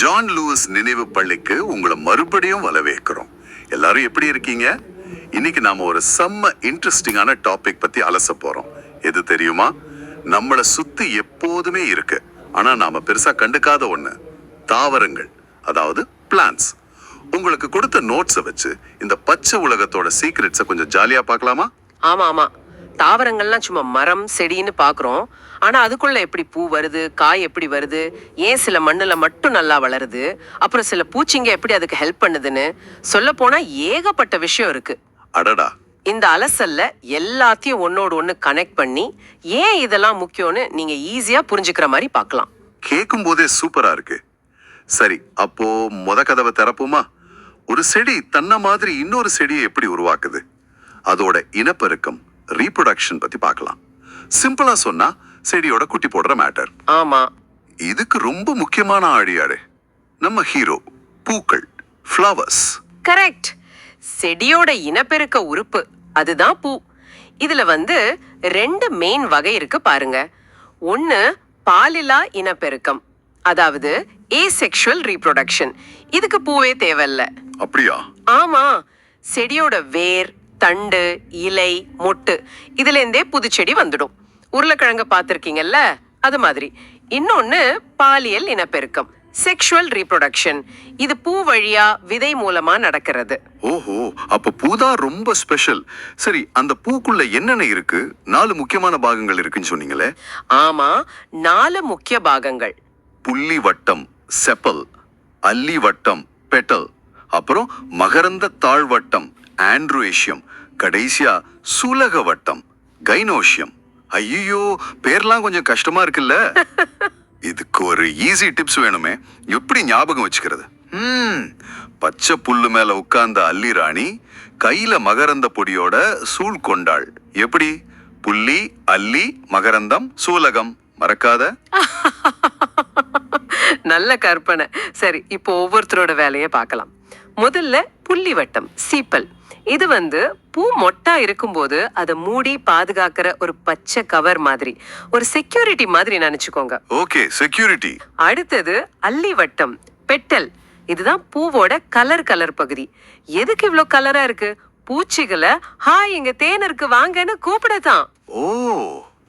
John Lewis நினைவு பள்ளிக்கு உங்களை மறுபடியும் வரவேற்கிறோம் எல்லாரும் எப்படி இருக்கீங்க? இன்னைக்கு நாம ஒரு செம்ம இன்ட்ரெஸ்டிங்கான டாபிக் பத்தி அலச போறோம். எது தெரியுமா? நம்மளை சுத்தி எப்போதுமே இருக்கு. ஆனா நாம பெருசா கண்டுக்காத ஒண்ணு தாவரங்கள் அதாவது பிளான்ஸ் உங்களுக்கு கொடுத்த நோட்ஸை வச்சு இந்த பச்சை உலகத்தோட சீக்ரெட்ஸை கொஞ்சம் ஜாலியா பார்க்கலாமா? ஆமா ஆமா. தாவரங்கள்லாம் சும்மா மரம் செடின்னு பாக்குறோம் ஆனா அதுக்குள்ள எப்படி பூ வருது காய் எப்படி வருது ஏன் சில மண்ணுல மட்டும் நல்லா வளருது அப்புறம் சில பூச்சிங்க எப்படி அதுக்கு ஹெல்ப் பண்ணுதுன்னு சொல்ல போனா ஏகப்பட்ட விஷயம் இருக்கு. அடடா. இந்த அலசல்ல எல்லாத்தையும் ஒன்னோடு ஒண்ணு கனெக்ட் பண்ணி ஏன் இதெல்லாம் முக்கியம்னு நீங்க ஈஸியா புரிஞ்சுக்கிற மாதிரி பார்க்கலாம். கேட்கும் போதே சூப்பரா இருக்கு. சரி அப்போ முத கதவை திறப்போமா? ஒரு செடி தன்ன மாதிரி இன்னொரு செடியை எப்படி உருவாக்குது? அதோட இனப்பெருக்கம் ரீப்ரொடக்ஷன் பத்தி பார்க்கலாம். சிம்பிளா சொன்னா செடியோட குட்டி போடுற மேட்டர் ஆமா. இதுக்கு ரொம்ப முக்கியமான ஆழியாடு நம்ம ஹீரோ பூக்கள் ஃப்ளவர்ஸ் கரெக்ட் செடியோட இனப்பெருக்க உறுப்பு அதுதான் பூ. இதுல வந்து ரெண்டு மெயின் வகை இருக்கு பாருங்க. ஒன்னு பாலிலா இனப்பெருக்கம் அதாவது ஏசெக்ஷுவல் ரீப்ரொடக்ஷன் இதுக்கு பூவே தேவையில்ல. அப்படியா? ஆமா. செடியோட வேர் தண்டு இலை மொட்டு. இதுல இருந்தே புது செடி வந்துடும். உருளைக்கிழங்கு பார்த்துருக்கீங்கல்ல அது மாதிரி. இன்னொன்னு பாலியல் இனப்பெருக்கம். செக்ஷுவல் ரீப்ரொடக்ஷன் இது பூ வழியா விதை மூலமா நடக்கிறது. ஓஹோ அப்ப பூதான் ரொம்ப ஸ்பெஷல் சரி அந்த பூக்குள்ள என்னென்ன இருக்கு? நாலு முக்கியமான பாகங்கள் இருக்குன்னு சொன்னீங்களே. ஆமா நாலு முக்கிய பாகங்கள். புள்ளி வட்டம் செப்பல் அல்லி வட்டம் பெட்டல். அப்புறம் மகரந்த தாழ்வட்டம். ஆண்ட்ரோஏஷியம் கடைசியா சூலக வட்டம் கைனோஷியம். ஐயோ பேர்லாம் கொஞ்சம் கஷ்டமா இருக்குல்ல? இதுக்கு ஒரு ஈஸி டிப்ஸ் வேணுமே. எப்படி ஞாபகம் வச்சுக்கிறது? ம் பச்சை புல்லு மேல உட்கார்ந்த அல்லி ராணி கையில மகரந்த பொடியோட சூழ் கொண்டாள். எப்படி? புள்ளி அல்லி மகரந்தம் சூலகம். மறக்காத. நல்ல கற்பனை. சரி இப்போ ஒவ்வொருத்தரோட வேலையை பார்க்கலாம். முதல்ல புள்ளி வட்டம் சீப்பல். இது வந்து பூ மொட்டா இருக்கும்போது அதை மூடி பாதுகாக்கிற ஒரு பச்சை கவர் மாதிரி. ஒரு செக்யூரிட்டி மாதிரி நினைச்சுக்கோங்க. ஓகே செக்யூரிட்டி அடுத்தது அல்லி வட்டம் பெட்டல். இதுதான் பூவோட கலர் கலர் பகுதி. எதுக்கு இவ்ளோ கலரா இருக்கு? பூச்சிகளை ஹாய் இங்க தேன் இருக்கு வாங்கன்னு கூப்பிடதான் ஓ.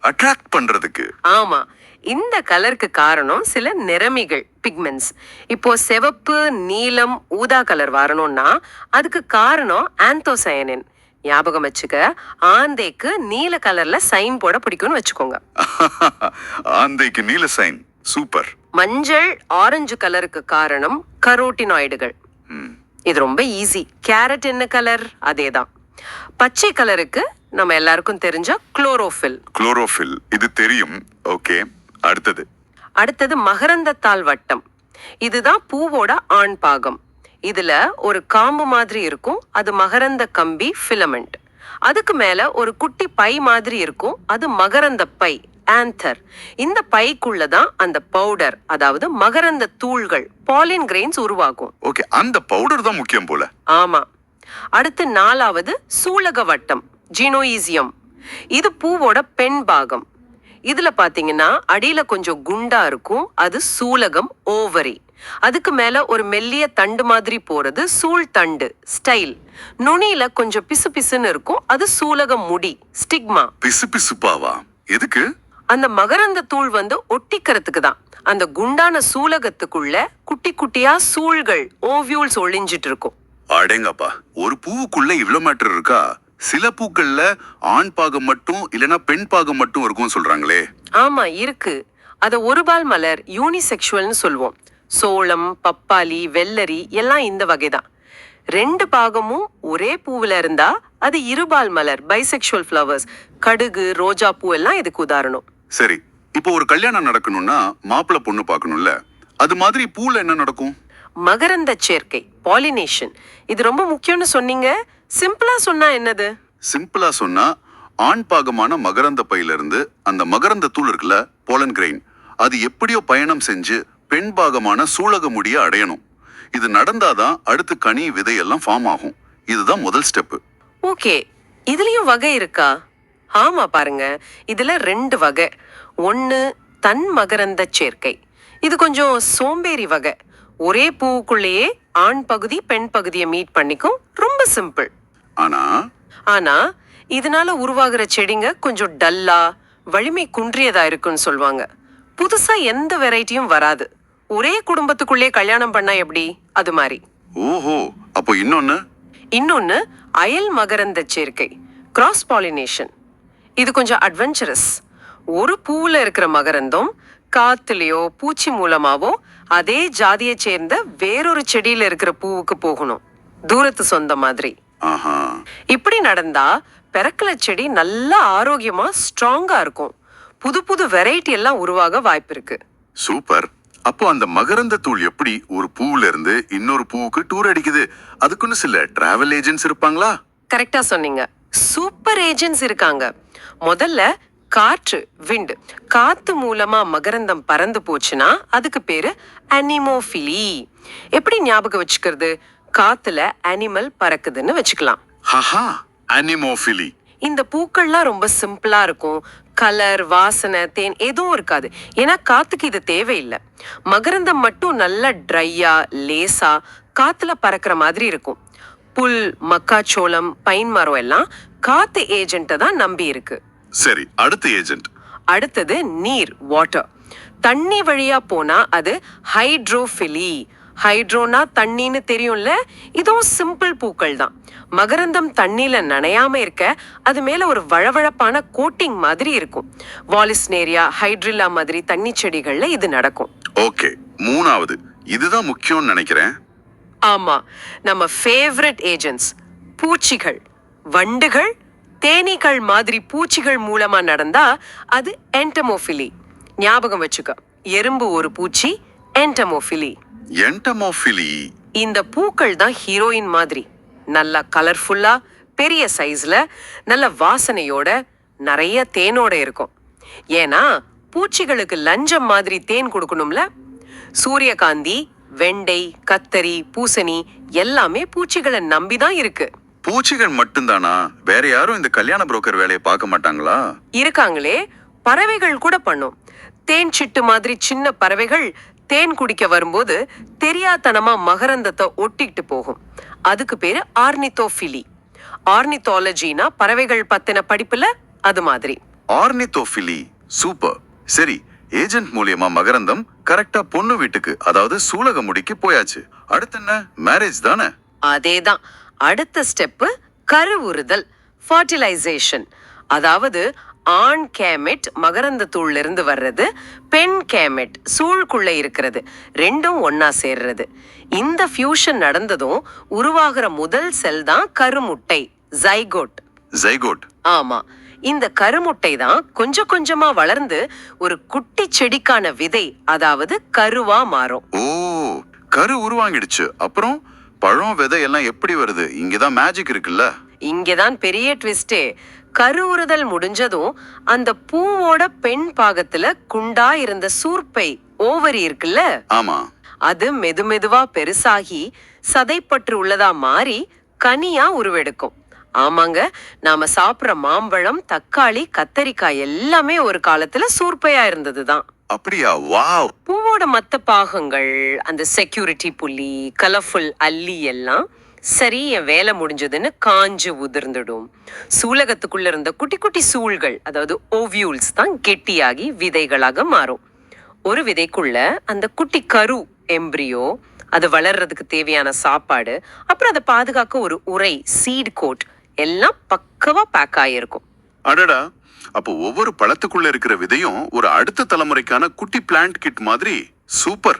அட்ராக்ட் பண்றதுக்கு. ஆமா. இந்த கலருக்கு காரணம் சில நிறமிகள் பிக்மெண்ட்ஸ் இப்போ சிவப்பு நீலம் ஊதா கலர் வரணும்னா அதுக்கு காரணம் ஆந்தோசயனின் ஞாபகம் வச்சுக்க ஆந்தைக்கு நீல கலர்ல சைன் போட பிடிக்கும்னு வச்சுக்கோங்க. ஆந்தைக்கு நீல சைன். சூப்பர். மஞ்சள் ஆரஞ்சு கலருக்கு காரணம் கரோட்டினாய்டுகள் இது ரொம்ப ஈஸி கேரட் என்ன கலர் அதேதான். பச்சை கலருக்கு நம்ம எல்லாருக்கும் தெரிஞ்ச குளோரோஃபில் குளோரோஃபில் இது தெரியும். ஓகே அடுத்தது. அடுத்தது மகரந்தத்தாள் வட்டம். இதுதான் பூவோட ஆண் பாகம். இதுல ஒரு காம்பு மாதிரி இருக்கும். அது மகரந்த கம்பி ஃபிலமெண்ட் அதுக்கு மேல ஒரு குட்டி பை மாதிரி இருக்கும். அது மகரந்த பை ஆந்தர் இந்த பைக்குள்ள தான் அந்த பவுடர் அதாவது மகரந்த தூள்கள் பாலின் கிரெயின்ஸ் உருவாகும். ஓகே அந்த பவுடர் தான் முக்கியம் போல. ஆமா. அடுத்து நாலாவது சூலக வட்டம். ஜீனோஈசியம் இது பூவோட பெண் பாகம். இதுல பாத்தீங்கன்னா அடியில கொஞ்சம் குண்டா இருக்கும். அது சூலகம் ஓவரி. அதுக்கு மேல ஒரு மெல்லிய தண்டு மாதிரி போறது சூழ் தண்டு ஸ்டைல். நுனியில கொஞ்சம் பிசு பிசுன்னு இருக்கும். அது சூலகம் முடி ஸ்டிக்மா. பிசு பிசுப்பாவா எதுக்கு? அந்த மகரந்த தூள் வந்து ஒட்டிக்கிறதுக்கு தான். அந்த குண்டான சூலகத்துக்குள்ள குட்டி குட்டியா சூழ்கள் ஓவியூல்ஸ் ஒளிஞ்சிட்டு இருக்கும். அடேங்கப்பா. ஒரு பூவுக்குள்ள இவ்ளோ மேட்டர் இருக்கா? சில பூக்கள்ல ஆண் பாகம் மட்டும் இல்லனா பெண் பாகம் மட்டும் இருக்கும் சொல்றாங்களே. ஆமா இருக்கு. அத ஒருபால் மலர் யூனிசெக்சுவல்னு சொல்லுவோம் சோளம் பப்பாளி வெள்ளரி எல்லாம் இந்த வகைதான். ரெண்டு பாகமும் ஒரே பூவுல இருந்தா அது இருபால் மலர் பைசெக்சுவல் ஃப்ளவர்ஸ் கடுகு ரோஜா பூ எல்லாம் இதுக்கு உதாரணம். சரி இப்போ ஒரு கல்யாணம் நடக்கணும்னா மாப்பிள்ளை பொண்ணு பார்க்கணும்ல. அது மாதிரி பூல என்ன நடக்கும்? மகரந்த சேர்க்கை பாலினேஷன் இது ரொம்ப முக்கியம்னு சொன்னீங்க. சிம்பிளா சொன்னா என்னது? சிம்பிளா சொன்னா ஆண் பாகமான மகரந்த பையில இருந்து அந்த மகரந்த தூள் இருக்குல்ல போலன் கிரெயின் அது எப்படியோ பயணம் செஞ்சு பெண் பாகமான சூலக முடிய அடையணும். இது நடந்தாதான் அடுத்து கனி விதை எல்லாம் ஃபார்ம் ஆகும். இதுதான் முதல் ஸ்டெப் ஓகே இதுலயும் வகை இருக்கா? ஆமா பாருங்க இதுல ரெண்டு வகை. ஒன்னு தன் மகரந்த சேர்க்கை. இது கொஞ்சம் சோம்பேறி வகை. ஒரே பூவுக்குள்ளேயே ஆண் பகுதி பெண் பகுதியை மீட் பண்ணிக்கும் ரொம்ப சிம்பிள் ஆனா? ஆனா இதனால உருவாகிற செடிங்க கொஞ்சம் டல்லா வலிமை குன்றியதா இருக்குன்னு சொல்லுவாங்க புதுசா எந்த வெரைட்டியும் வராது. ஒரே குடும்பத்துக்குள்ளே கல்யாணம் பண்ணா எப்படி? அது மாதிரி. ஓஹோ அப்போ இன்னொன்னு? இன்னொன்னு அயல் மகரந்த சேர்க்கை கிராஸ் பாலினேஷன் இது கொஞ்சம் அட்வென்ச்சரஸ் ஒரு பூவுல இருக்கிற மகரந்தம் காத்துலயோ பூச்சி மூலமாவோ அதே ஜாதியை சேர்ந்த வேறொரு செடியில இருக்கிற பூவுக்கு போகணும். தூரத்து சொந்த மாதிரி. இப்படி நடந்தா பெரக்கல செடி நல்லா ஆரோக்கியமா ஸ்ட்ராங்கா இருக்கும். புது புது வெரைட்டி எல்லாம் உருவாக வாய்ப்பு இருக்கு. சூப்பர். அப்போ அந்த மகரந்த தூள் எப்படி ஒரு பூவுல இருந்து இன்னொரு பூவுக்கு டூர் அடிக்குது? அதுக்குன்னு சில டிராவல் ஏஜென்ட்ஸ் இருப்பாங்களா? கரெக்டா சொன்னீங்க. சூப்பர் ஏஜென்ட்ஸ் இருக்காங்க. முதல்ல காற்று விண்ட் காத்து மூலமா மகரந்தம் பறந்து போச்சுன்னா அதுக்கு பேரு அனிமோஃபிலி. எப்படி ஞாபகம் வச்சுக்கிறது? காத்துல அனிமல் பறக்குதுன்னு வச்சுக்கலாம். ஹஹா அனிமோஃபிலி இந்த பூக்கள்லாம் ரொம்ப சிம்பிளா இருக்கும். கலர் வாசனை தேன் எதுவும் இருக்காது. ஏன்னா காத்துக்கு இது தேவையில்லை. மகரந்தம் மட்டும் நல்லா ட்ரையா லேசா காத்துல பறக்கிற மாதிரி இருக்கும். புல் மக்காச்சோளம் பைன் மரம் எல்லாம் காத்து ஏஜென்ட்டை தான் நம்பி இருக்கு. சரி அடுத்த ஏஜென்ட் அடுத்தது நீர் வாட்டர் தண்ணி வழியா போனா அது ஹைட்ரோஃபிலி ஹைட்ரோனா தண்ணின்னு தெரியும்ல? இதுவும் சிம்பிள் பூக்கள் தான். மகரந்தம் தண்ணியில நனையாம இருக்க அது மேல ஒரு வழவழப்பான கோட்டிங் மாதிரி இருக்கும். வாலிஸ்னேரியா ஹைட்ரில்லா மாதிரி தண்ணி செடிகள்ல இது நடக்கும். ஓகே மூணாவது. இதுதான் முக்கியம்னு நினைக்கிறேன். ஆமா நம்ம ஃபேவரட் ஏஜென்ட்ஸ் பூச்சிகள். வண்டுகள் தேனீக்கள் மாதிரி பூச்சிகள் மூலமா நடந்தா அது என்டமோஃபிலி ஞாபகம் வச்சுக்க எறும்பு ஒரு பூச்சி என்டமோஃபிலி என்டமோஃபிலி இந்த பூக்கள் தான் ஹீரோயின் மாதிரி. நல்லா கலர்ஃபுல்லா பெரிய சைஸ்ல நல்ல வாசனையோட நிறைய தேனோட இருக்கும். ஏன்னா பூச்சிகளுக்கு லஞ்சம் மாதிரி தேன் கொடுக்கணும்ல? சூரியகாந்தி வெண்டை கத்தரி பூசணி எல்லாமே பூச்சிகளை நம்பி தான் இருக்கு. பூச்சிகள் மட்டும்தானா? வேற யாரும் இந்த கல்யாண புரோக்கர் வேலையை பார்க்க மாட்டாங்களா? இருக்காங்களே பறவைகள் கூட பண்ணும். தேன் சிட்டு மாதிரி சின்ன பறவைகள் தேன் குடிக்க வரும்போது தெரியாத்தனமா மகரந்தத்தை ஒட்டிக்கிட்டு போகும். அதுக்கு பேரு ஆர்னித்தோஃபிலி ஆர்னித்தாலஜினா பறவைகள் பத்தின படிப்புல அது மாதிரி. ஆர்னித்தோஃபிலி சூப்பர். சரி ஏஜென்ட் மூலியமா மகரந்தம் கரெக்டா பொண்ணு வீட்டுக்கு அதாவது சூலகமுடிக்கு போயாச்சு. அடுத்து என்ன? மேரேஜ் தானே? அதேதான். அடுத்த ஸ்டெப்பு கருவுறுதல் ஃபர்டிலைசேஷன். அதாவது ஆண் கேமெட் மகரந்த தூள்ல இருந்து வர்றது பெண் கேமெட் சூழ்குள்ள இருக்கிறது ரெண்டும் ஒண்ணா சேர்றது. இந்த ஃபியூஷன் நடந்ததும் உருவாகிற முதல் செல் தான் கருமுட்டை ஜைகோட் ஜைகோட் ஆமா. இந்த கருமுட்டை தான் கொஞ்சம் கொஞ்சமா வளர்ந்து ஒரு குட்டி செடிக்கான விதை அதாவது கருவா மாறும். ஓ கரு உருவாங்கிடுச்சு அப்புறம் பழம் விதை எல்லாம் எப்படி வருது? இங்கதான் மேஜிக் இருக்குல்ல? இங்கதான் பெரிய ட்விஸ்டே. கருவுறுதல் முடிஞ்சதும் அந்த பூவோட பெண் பாகத்துல குண்டா இருந்த சூர்ப்பை ஓவரி இருக்குல்ல? ஆமா. அது மெதுமெதுவா பெருசாகி சதைப்பற்று உள்ளதா மாறி கனியா உருவெடுக்கும். ஆமாங்க நாம சாப்பிடுற மாம்பழம் தக்காளி கத்தரிக்காய் எல்லாமே ஒரு காலத்துல சூர்ப்பையா இருந்ததுதான். அப்படியா? வாவ். பூவோட மத்த பாகங்கள் அந்த செக்யூரிட்டி புள்ளி கலர்ஃபுல் அல்லி எல்லாம் சரி என் வேலை முடிஞ்சதுன்னு காஞ்சு உதிர்ந்துடும். சூலகத்துக்குள்ள இருந்த குட்டி குட்டி சூழ்கள் அதாவது ஓவியூல்ஸ் தான் கெட்டியாகி விதைகளாக மாறும். ஒரு விதைக்குள்ள அந்த குட்டி கரு எம்ப்ரியோ அது வளர்றதுக்கு தேவையான சாப்பாடு அப்புறம் அதை பாதுகாக்க ஒரு உரை சீட் கோட் எல்லாம் பக்கவா பேக் ஆகியிருக்கும் அடடா அப்போ ஒவ்வொரு பழத்துக்குள்ள இருக்கிற விதையும் ஒரு அடுத்த தலைமுறைக்கான குட்டி பிளான்ட் கிட் மாதிரி? சூப்பர்.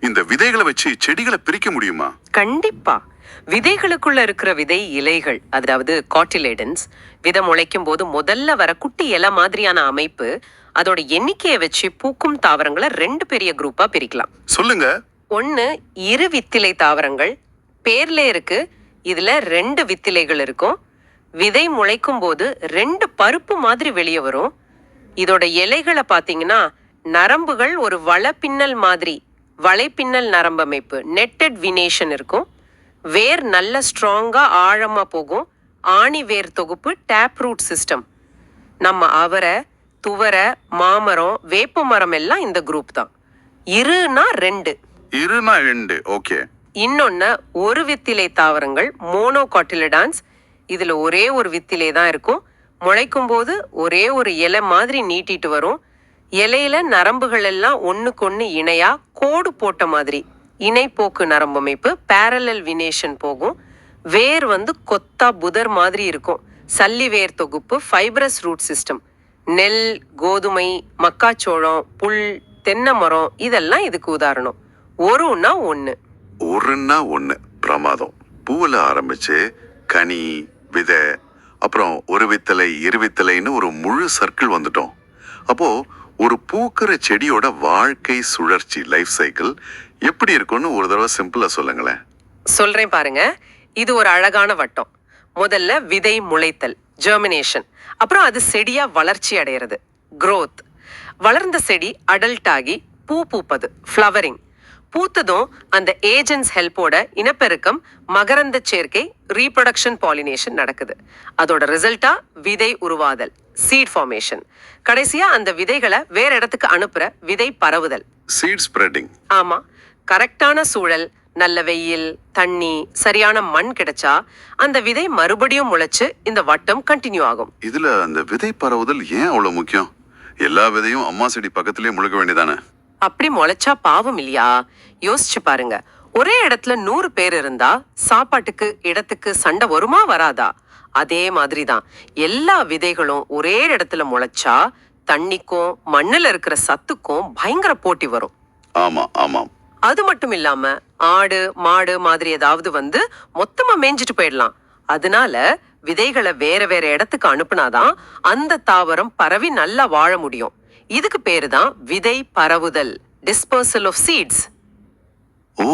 இந்த விதைகளை வச்சு செடிகளை பிரிக்க முடியுமா? கண்டிப்பா. விதைகளுக்குள்ள இருக்கிற விதை இலைகள் அதாவது காட்டிலேடன்ஸ் விதை முளைக்கும் போது முதல்ல வர குட்டி இலை மாதிரியான அமைப்பு அதோட எண்ணிக்கையை வச்சு பூக்கும் தாவரங்களை ரெண்டு பெரிய குரூப்பா பிரிக்கலாம். சொல்லுங்க. ஒன்னு இரு வித்திலை தாவரங்கள் பேர்ல இருக்கு இதுல ரெண்டு வித்திலைகள் இருக்கும். விதை முளைக்கும் போது ரெண்டு பருப்பு மாதிரி வெளியே வரும். இதோட இலைகளை பாத்தீங்கன்னா நரம்புகள் ஒரு வளப்பின்னல் மாதிரி வலைப்பின்னல் நரம்பமைப்பு நெட்டட் வினேஷன் இருக்கும். வேர் நல்ல ஸ்ட்ராங்கா ஆழமா போகும். ஆணி வேர் தொகுப்பு டேப் ரூட் சிஸ்டம் நம்ம அவரை துவரை மாமரம் வேப்ப மரம் எல்லாம் இந்த குரூப் தான். இருனா ரெண்டு. இருனா ரெண்டு ஓகே இன்னொன்னு ஒரு வித்திலை தாவரங்கள் மோனோகாட்டிலிடான்ஸ் இதுல ஒரே ஒரு வித்திலே தான் இருக்கும். முளைக்கும் போது ஒரே ஒரு இலை மாதிரி நீட்டிட்டு வரும். இலையில நரம்புகள் எல்லாம் ஒண்ணுக்கொண்ணு இணையா கோடு போட்ட மாதிரி இணைப்போக்கு நரம்பமைப்பு பேரலல் வினேஷன் போகும். வேர் வந்து கொத்தா புதர் மாதிரி இருக்கும். சல்லி வேர் தொகுப்பு ஃபைப்ரஸ் ரூட் சிஸ்டம் நெல் கோதுமை மக்காச்சோளம் புல் தென்னை மரம் இதெல்லாம் இதுக்கு உதாரணம். ஒருன்னா ஒன்று ஒருன்னா ஒன்று பிரமாதம். பூவில் ஆரம்பிச்சு கனி விதை அப்புறம் ஒரு வித்தலை இரு வித்தலைன்னு ஒரு முழு சர்க்கிள் வந்துட்டோம். அப்போது ஒரு பூக்கிற செடியோட வாழ்க்கை சுழற்சி லைஃப் சைக்கிள் எப்படி இருக்கும்னு ஒரு தடவை சிம்பிளா சொல்லுங்களேன். சொல்றேன் பாருங்க. இது ஒரு அழகான வட்டம். முதல்ல விதை முளைத்தல் ஜெர்மினேஷன் அப்புறம் அது செடியா வளர்ச்சி அடையிறது க்ரோத் வளர்ந்த செடி அடல்ட் ஆகி பூ பூப்பது ஃப்ளவரிங் பூத்ததும் அந்த ஏஜென்ட்ஸ் ஹெல்ப்போட இனப்பெருக்கம் மகரந்த சேர்க்கை ரீப்ரொடக்ஷன் பாலினேஷன் நடக்குது. அதோட ரிசல்ட்டா விதை உருவாதல் சீட் ஃபார்மேஷன் கடைசியா அந்த விதைகளை வேற இடத்துக்கு அனுப்புற விதை பரவுதல். சீட் ஸ்ப்ரெட்டிங் ஆமா. கரெக்டான சூழல் நல்ல வெயில் தண்ணி சரியான மண் கிடைச்சா அந்த விதை மறுபடியும் முளைச்சு இந்த வட்டம் கண்டினியூ ஆகும். இதுல அந்த விதை பரவுதல் ஏன் அவ்வளவு முக்கியம்? எல்லா விதையும் அம்மா செடி பக்கத்திலேயே முழுக்க வேண்டியதானே? அப்படி முளைச்சா பாவம் இல்லையா? யோசிச்சு பாருங்க. ஒரே இடத்துல நூறு பேர் இருந்தா சாப்பாட்டுக்கு இடத்துக்கு சண்டை வருமா வராதா? அதே மாதிரி தான் எல்லா விதைகளும் ஒரே இடத்துல முளைச்சா தண்ணிக்கும் மண்ணுல இருக்கிற சத்துக்கும் பயங்கர போட்டி வரும். ஆமா ஆமாம் அது மட்டும் இல்லாம ஆடு மாடு மாதிரி ஏதாவது வந்து மொத்தமா மேய்ஞ்சிட்டு போயிடலாம். அதனால விதைகளை வேற வேற இடத்துக்கு அனுப்புனாதான் அந்த தாவரம் பரவி நல்லா வாழ முடியும். இதுக்கு பேரு தான் விதை பரவுதல் டிஸ்பர்சல் ஆஃப் சீட்ஸ் ஓ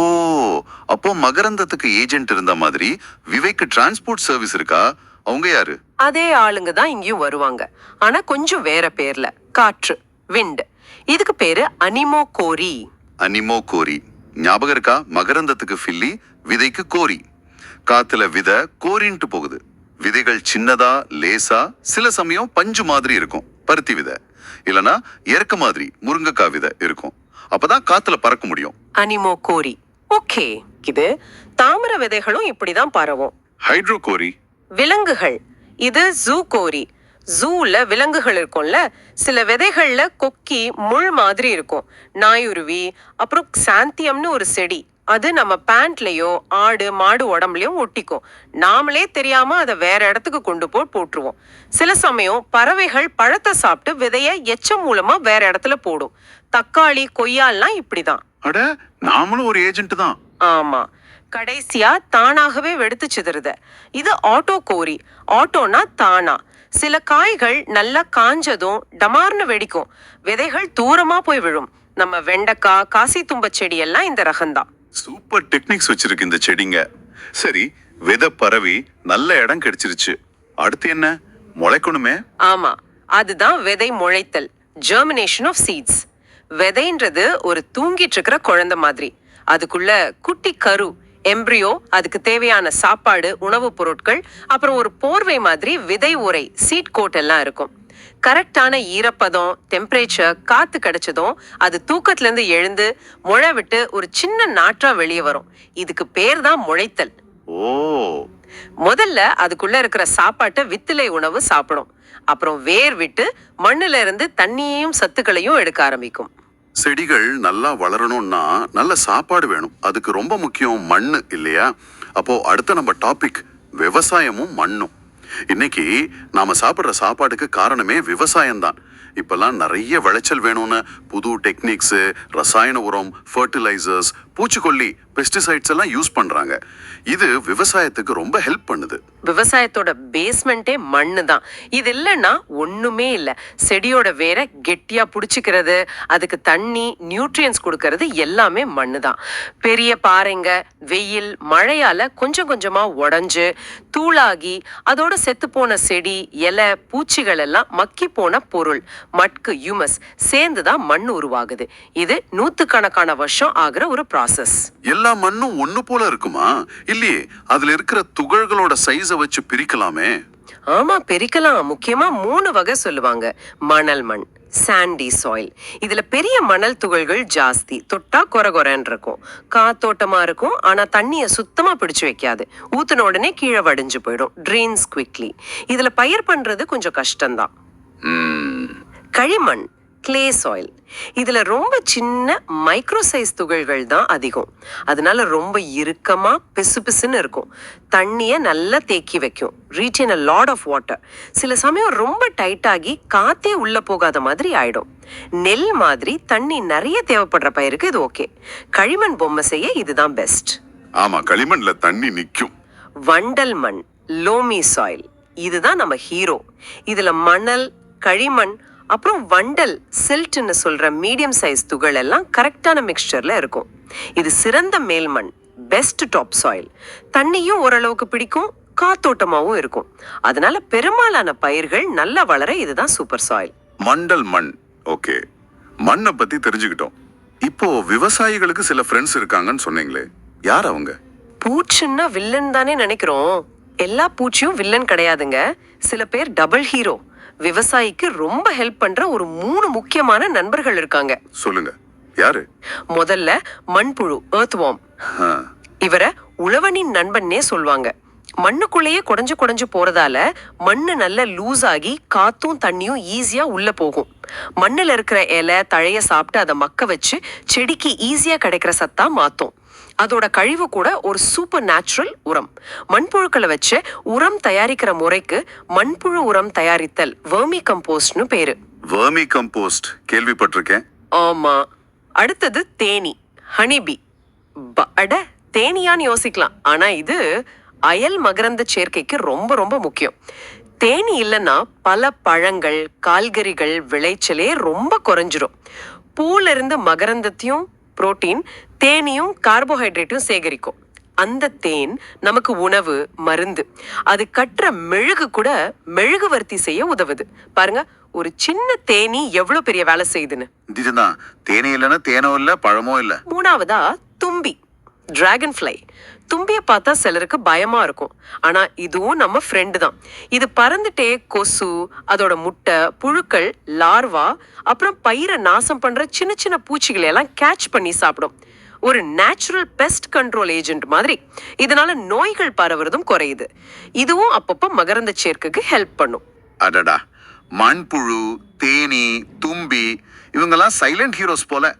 அப்போ மகரந்தத்துக்கு ஏஜென்ட் இருந்த மாதிரி விவேக்கு டிரான்ஸ்போர்ட் சர்வீஸ் இருக்கா? அவங்க யாரு? அதே ஆளுங்க தான் இங்கேயும் வருவாங்க. ஆனா கொஞ்சம் வேற பேர்ல. காற்று விண்ட் இதுக்கு பேரு அனிமோ கோரி அனிமோ கோரி ஞாபகம் இருக்கா? மகரந்தத்துக்கு ஃபில்லி விதைக்கு கோரி. காத்துல விதை கோரின்ட்டு போகுது. விதைகள் சின்னதா லேசா சில சமயம் பஞ்சு மாதிரி இருக்கும். பருத்தி விதை. இல்லனா இறக்க மாதிரி முருங்கைக்காய் விதை இருக்கும். அப்பதான் காத்துல பறக்க முடியும். அனிமோ கோரி ஓகே இது தாமர விதைகளும் இப்படிதான் பரவும். ஹைட்ரோ கோரி விலங்குகள். இது ஜூ கோரி ஜூல விலங்குகள் இருக்கும்ல சில விதைகள்ல கொக்கி முள் மாதிரி இருக்கும். நாயுருவி அப்புறம் சாந்தியம்னு ஒரு செடி. அது நம்ம பேண்ட்லயோ ஆடு மாடு உடம்புலயும் ஒட்டிக்கும். நாமளே தெரியாம அதை வேற இடத்துக்கு கொண்டு போய் போட்டுருவோம். சில சமயம் பறவைகள் பழத்தை சாப்பிட்டு விதைய எச்சம் மூலமா வேற இடத்துல போடும். தக்காளி கொய்யால்லாம் இப்படிதான். அட நாமளும் ஒரு ஏஜென்ட் தான். ஆமா. கடைசியா தானாகவே வெடித்து சிதறுத. இது ஆட்டோ கோரி ஆட்டோனா தானா. சில காய்கள் நல்லா காஞ்சதும் டமார்னு வெடிக்கும். விதைகள் தூரமா போய் விழும். நம்ம வெண்டைக்காய் காசி தும்ப செடி எல்லாம் இந்த ரகம்தான். சூப்பர் டெக்னிக்ஸ் வச்சிருக்கு இந்த செடிங்க. சரி விதை பரவி நல்ல இடம் கிடைச்சிருச்சு. அடுத்து என்ன? முளைக்கணுமே? ஆமா அதுதான் விதை முளைத்தல் ஜெர்மினேஷன் ஆஃப் சீட்ஸ் விதைன்றது ஒரு தூங்கிட்டு இருக்கிற குழந்தை மாதிரி. அதுக்குள்ள குட்டி கரு எம்ப்ரியோ அதுக்கு தேவையான சாப்பாடு உணவுப் பொருட்கள் அப்புறம் ஒரு போர்வை மாதிரி விதை உரை சீட் கோட் எல்லாம் இருக்கும். கரெக்டான ஈரப்பதம் டெம்பரேச்சர் காத்து கிடைச்சதும் அது தூக்கத்துல இருந்து எழுந்து முளை விட்டு ஒரு சின்ன நாற்றா வெளியே வரும். இதுக்கு பேர் தான் முளைத்தல். ஓ. முதல்ல அதுக்குள்ள இருக்கிற சாப்பாட்டை வித்திலை உணவு சாப்பிடும். அப்புறம் வேர் விட்டு மண்ணுல இருந்து தண்ணியையும் சத்துக்களையும் எடுக்க ஆரம்பிக்கும். செடிகள் நல்லா வளரணும்னா நல்ல சாப்பாடு வேணும். அதுக்கு ரொம்ப முக்கியம் மண்ணு இல்லையா? அப்போ அடுத்த நம்ம டாபிக் விவசாயமும் மண்ணும். இன்னைக்கு நாம சாப்பிடுற சாப்பாடுக்கு காரணமே விவசாயம்தான். இப்பெல்லாம் நிறைய விளைச்சல் வேணும்னு புது டெக்னிக்ஸ் ரசாயன உரம் ஃபர்டிலைசர்ஸ் பூச்சிக்கொல்லி பெஸ்டிசைட்ஸ் எல்லாம் யூஸ் பண்றாங்க. இது விவசாயத்துக்கு ரொம்ப ஹெல்ப் பண்ணுது. விவசாயத்தோட பேஸ்மெண்ட்டே மண்ணு தான் இது இல்லைன்னா ஒண்ணுமே இல்லை. செடியோட வேரை கெட்டியா பிடிச்சிக்கிறது அதுக்கு தண்ணி நியூட்ரியன்ஸ் கொடுக்கறது எல்லாமே மண்ணு தான் பெரிய பாறைங்க வெயில் மழையால கொஞ்சம் கொஞ்சமா உடஞ்சு தூளாகி அதோட செத்து போன செடி இலை பூச்சிகள் எல்லாம் மக்கி போன பொருள் மட்கு யூமஸ் சேர்ந்து தான் மண் உருவாகுது. இது நூத்துக்கணக்கான வருஷம் ஆகிற ஒரு ப்ராசஸ் எல்லா மண்ணும் ஒண்ணு போல இருக்குமா? இல்லையே அதுல இருக்கிற துகள்களோட சைஸை வச்சு பிரிக்கலாமே. ஆமா பெருக்கலாம். முக்கியமா மூணு வகை சொல்லுவாங்க. மணல் மண் சாண்டி சாயில் இதுல பெரிய மணல் துகள்கள் ஜாஸ்தி. தொட்டா கொர கொரன்னு இருக்கும். காத்தோட்டமா இருக்கும் ஆனா தண்ணிய சுத்தமா பிடிச்சு வைக்காது. ஊத்துன உடனே கீழே வடிஞ்சு போயிடும். ட்ரெயின்ஸ் குவிக்லி இதுல பயிர் பண்றது கொஞ்சம் கஷ்டம்தான். களிமண் கிளே சாயில் இதுல ரொம்ப சின்ன மைக்ரோ சைஸ் துகள்கள் தான் அதிகம். அதனால ரொம்ப இறுக்கமா பிசு பிசுன்னு இருக்கும். தண்ணிய நல்லா தேக்கி வைக்கும். Retain a lot of water சில சமயம் ரொம்ப டைட் ஆகி காத்தே உள்ள போகாத மாதிரி ஆயிடும். நெல் மாதிரி தண்ணி நிறைய தேவைப்படுற பயிருக்கு இது ஓகே களிமண் பொம்மை செய்ய இதுதான் பெஸ்ட் ஆமா களிமண்ல தண்ணி நிக்கும். வண்டல் மண் லோமி சாயில் இதுதான் நம்ம ஹீரோ இதுல மணல் களிமண் அப்புறம் வண்டல் சில்ட்னு சொல்ற மீடியம் சைஸ் துகள் எல்லாம் கரெக்டான மிக்சர்ல இருக்கும். இது சிறந்த மேல் மண் பெஸ்ட் டாப் சாயில் தண்ணியும் ஓரளவுக்கு பிடிக்கும் காத்தோட்டமாவும் இருக்கும். அதனால பெரும்பாலான பயிர்கள் நல்லா வளர இதுதான் சூப்பர் சாயில் மண்டல் மண் ஓகே. மண்ணை பத்தி தெரிஞ்சுக்கிட்டோம். இப்போ விவசாயிகளுக்கு சில ஃப்ரெண்ட்ஸ் இருக்காங்கன்னு சொன்னீங்களே யார் அவங்க? பூச்சுன்னா வில்லன் தானே நினைக்கிறோம். எல்லா பூச்சியும் வில்லன் கிடையாதுங்க. சில பேர் டபுள் ஹீரோ விவசாயிக்கு ரொம்ப ஹெல்ப் பண்ற ஒரு மூணு முக்கியமான நண்பர்கள் இருக்காங்க. சொல்லுங்க. யாரு? முதல்ல மண்புழு ஆ, இவரை உழவனின் நண்பன்னே சொல்லுவாங்க மண்ணுக்குள்ளேயே குடஞ்சு குடஞ்சு போறதால மண்ணு நல்ல லூஸ் ஆகி காத்தும் தண்ணியும் ஈஸியா உள்ள போகும். மண்ணுல இருக்கிற இலை தழைய சாப்பிட்டு அதை மக்க வச்சு செடிக்கு ஈஸியா கிடைக்கிற சத்தா மாத்தும். அதோட கழிவு கூட ஒரு சூப்பர் நேச்சுரல் உரம். மண்புழுக்களை வச்சு உரம் தயாரிக்கிற முறைக்கு மண்புழு உரம் தயாரித்தல் வெர்மி கம்போஸ்ட்னு பேரு. வெர்மி கம்போஸ்ட் கேள்விப்பட்டிருக்கேன். ஆமா. அடுத்தது தேனி. ஹனிபி. அட தேனியான்னு யோசிக்கலாம். ஆனா இது அயல் மகரந்த சேர்க்கைக்கு ரொம்ப ரொம்ப முக்கியம். தேனி இல்லைன்னா பல பழங்கள் காய்கறிகள் விளைச்சலே ரொம்ப குறைஞ்சிரும். பூல இருந்து மகரந்தத்தையும் புரோட்டீன் தேனியும் கார்போஹைட்ரேட்டும் சேகரிக்கும். அந்த தேன் நமக்கு உணவு மருந்து. அது கட்டுற மெழுகு கூட மெழுகுவர்த்தி செய்ய உதவுது. பாருங்க ஒரு சின்ன தேனி எவ்வளவு பெரிய வேலை செய்யுதுன்னு? தேனி இல்லைன்னா தேனோ இல்ல பழமோ இல்ல. மூணாவதா தும்பி. டிராகன் ஃப்ளை தும்பியை பார்த்தா சிலருக்கு பயமா இருக்கும். ஆனா இதுவும் நம்ம ஃப்ரெண்டு தான். இது பறந்துட்டே கொசு அதோட முட்டை புழுக்கள் லார்வா அப்புறம் பயிரை நாசம் பண்ற சின்ன சின்ன பூச்சிகளை எல்லாம் கேட்ச் பண்ணி சாப்பிடும். ஒரு நேச்சுரல் பெஸ்ட் கண்ட்ரோல் ஏஜென்ட் மாதிரி. இதனால நோய்கள் பரவுறதும் குறையுது. இதுவும் அப்பப்போ மகரந்த சேர்க்கைக்கு ஹெல்ப் பண்ணும். அடடா. மண்புழு தேனி தும்பி இவங்கெல்லாம் சைலண்ட் ஹீரோஸ் போல.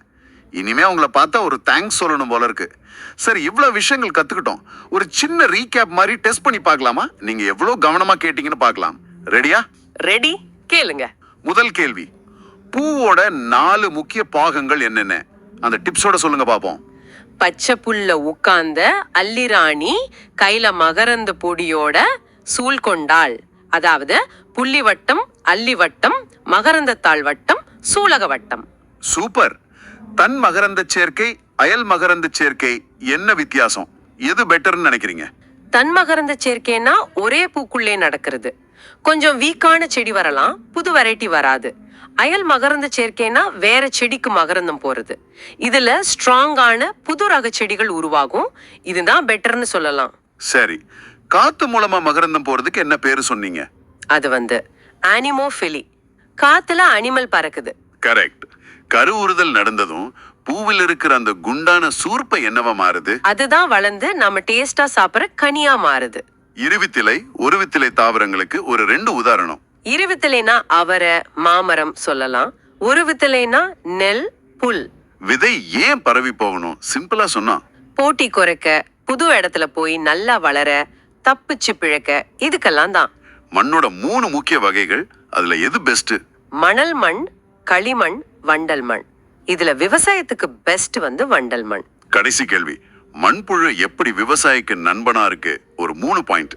இனிமே அவங்கள பார்த்தா ஒரு தேங்க்ஸ் சொல்லணும் போல இருக்கு. சரி இவ்வளவு விஷயங்கள் கத்துக்கிட்டோம். ஒரு சின்ன ரீகேப் மாதிரி டெஸ்ட் பண்ணி பார்க்கலாமா? நீங்க எவ்வளவு கவனமா கேட்டீங்கன்னு பார்க்கலாம். ரெடியா ரெடி கேளுங்க. முதல் கேள்வி. பூவோட நாலு முக்கிய பாகங்கள் என்னென்ன? அந்த டிப்ஸோட சொல்லுங்க பாப்போம் பச்சை புல்ல உட்கார்ந்த அல்லிராணி கையில மகரந்த பொடியோட சூழ் கொண்டாள். அதாவது புள்ளி வட்டம் அல்லி வட்டம் மகரந்தத்தாள் வட்டம் சூலக வட்டம். சூப்பர் தன் மகரந்த சேர்க்கை அயல் மகரந்த சேர்க்கை என்ன வித்தியாசம்? எது பெட்டர்னு நினைக்கிறீங்க? தன் மகரந்த சேர்க்கைனா ஒரே பூக்குள்ளே நடக்கிறது. கொஞ்சம் வீக்கான செடி வரலாம் புது வெரைட்டி வராது. அயல் மகரந்த சேர்க்கைனா வேற செடிக்கு மகரந்தம் போறது. இதுல ஸ்ட்ராங்கான புது ரக செடிகள் உருவாகும். இதுதான் பெட்டர்னு சொல்லலாம். சரி. காத்து மூலமா மகரந்தம் போறதுக்கு என்ன பேரு சொன்னீங்க? அது வந்து ஆனிமோஃபிலி காத்துல அனிமல் பறக்குது. கரெக்ட் கருவுறுதல் நடந்ததும் பூவில் இருக்கிற அந்த குண்டான சூர்ப்பை என்னவா மாறுது? அதுதான் வளர்ந்து நம்ம டேஸ்டா சாப்பிடுற கனியா மாறுது. இருவித்திலை ஒருவித்திலை தாவரங்களுக்கு ஒரு ரெண்டு உதாரணம். இருவித்தலைனா அவரை மாமரம் சொல்லலாம். ஒரு வித்தலைனா நெல் புல். விதை ஏன் பரவி போகணும்? சிம்பிளா சொன்னா. போட்டி குறைக்க புது இடத்துல போய் நல்லா வளர தப்பிச்சு பிழைக்க இதுக்கெல்லாம் தான். மண்ணோட மூணு முக்கிய வகைகள் அதுல எது பெஸ்ட் மணல் மண் களிமண் வண்டல் மண். இதுல விவசாயத்துக்கு பெஸ்ட் வந்து வண்டல் மண். கடைசி கேள்வி. மண்புழு எப்படி விவசாயிக்கு நண்பனா இருக்கு? ஒரு மூணு பாயிண்ட்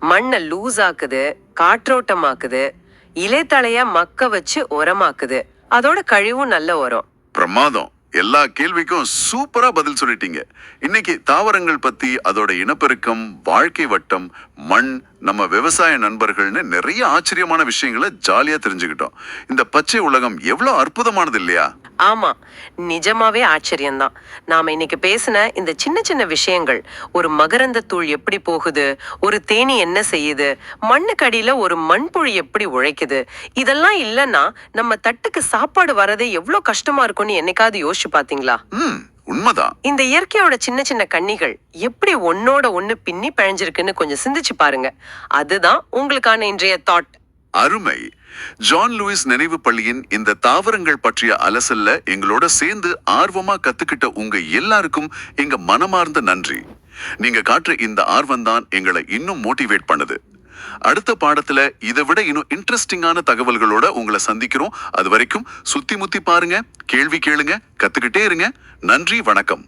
மண்ணை லூஸ் ஆக்குது காற்றோட்டமாக்குது இலைத்தழைய மக்க வச்சு உரமாக்குது. அதோட கழிவும் நல்ல உரம். பிரமாதம். எல்லா கேள்விக்கும் சூப்பரா பதில் சொல்லிட்டீங்க. இன்னைக்கு தாவரங்கள் பத்தி அதோட இனப்பெருக்கம் வாழ்க்கை வட்டம் மண் நம்ம விவசாய நண்பர்கள்னு நிறைய ஆச்சரியமான விஷயங்களை ஜாலியா தெரிஞ்சுக்கிட்டோம். இந்த பச்சை உலகம் எவ்வளவு அற்புதமானது இல்லையா? ஆமா நிஜமாவே ஆச்சரியம்தான். நாம இன்னைக்கு பேசின இந்த சின்ன சின்ன விஷயங்கள் ஒரு மகரந்த தூள் எப்படி போகுது ஒரு தேனி என்ன செய்யுது மண்ணுக்கு அடியில ஒரு மண்புழு எப்படி உழைக்குது இதெல்லாம் இல்லைன்னா நம்ம தட்டுக்கு சாப்பாடு வரதே எவ்வளவு கஷ்டமா இருக்கும்னு என்னைக்காவது யோசிச்சு பாத்தீங்களா? உண்மைதான். இந்த இயற்கையோட சின்ன சின்ன கன்னிகள் எப்படி ஒன்னோட ஒண்ணு பின்னி பிழைஞ்சிருக்குன்னு கொஞ்சம் சிந்திச்சு பாருங்க. அதுதான் உங்களுக்கான இன்றைய தாட் அருமை. ஜான் லூயிஸ் நினைவு பள்ளியின் இந்த தாவரங்கள் பற்றிய அலசல்ல எங்களோட சேர்ந்து ஆர்வமா கத்துக்கிட்ட உங்க எல்லாருக்கும் எங்க மனமார்ந்த நன்றி. நீங்க காட்டுற இந்த ஆர்வம் தான் எங்களை இன்னும் மோட்டிவேட் பண்ணுது. அடுத்த பாடத்துல இதை விட இன்னும் இன்ட்ரெஸ்டிங்கான தகவல்களோட உங்களை சந்திக்கிறோம். அது வரைக்கும் சுத்தி முத்தி பாருங்க கேள்வி கேளுங்க கத்துக்கிட்டே இருங்க. நன்றி வணக்கம்.